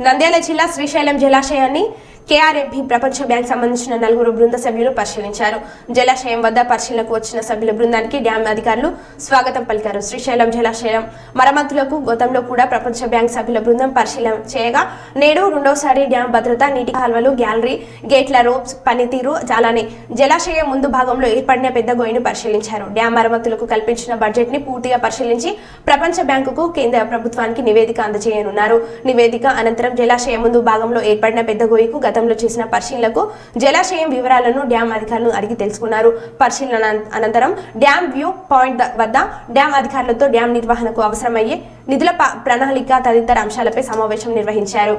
నంద్యాల జిల్లా శ్రీశైలం జలాశయాన్ని కేఆర్ఎఫ్బి ప్రపంచ బ్యాంక్ సంబంధించిన నలుగురు బృంద సభ్యులు పరిశీలించారు. జలాశయం వద్ద పరిశీలనకు వచ్చిన సభ్యుల బృందానికి డ్యాం అధికారులు స్వాగతం పలికారు. శ్రీశైలం జలాశయం మరమ్మతులకు గతంలో కూడా ప్రపంచ బ్యాంక్ సభ్యుల బృందం పరిశీలన చేయగా నేడు రెండోసారి డ్యాం భద్రత నీటి కాల్వలు గ్యాలరీ గేట్ల రోప్స్ పనితీరు అలానే జలాశయం ముందు భాగంలో ఏర్పడిన పెద్ద గోయిను పరిశీలించారు. డ్యాం మరమ్మతులకు కల్పించిన బడ్జెట్ని పూర్తిగా పరిశీలించి ప్రపంచ బ్యాంకుకు కేంద్ర ప్రభుత్వానికి నివేదిక అందజేయనున్నారు. నివేదిక అనంతరం జలాశయం ముందు భాగంలో ఏర్పడిన పెద్ద గొయ్యికు గతంలో చేసిన పరిశీలనకు జలాశయం వివరాలను డ్యాం అధికారులను అడిగి తెలుసుకున్నారు పరిశీలన అనంతరం డ్యాం వ్యూ పాయింట్ వద్ద డ్యాం అధికారులతో డ్యాం నిర్వహణకు అవసరమయ్యే నిధుల ప్రణాళిక తదితర అంశాలపై సమావేశం నిర్వహించారు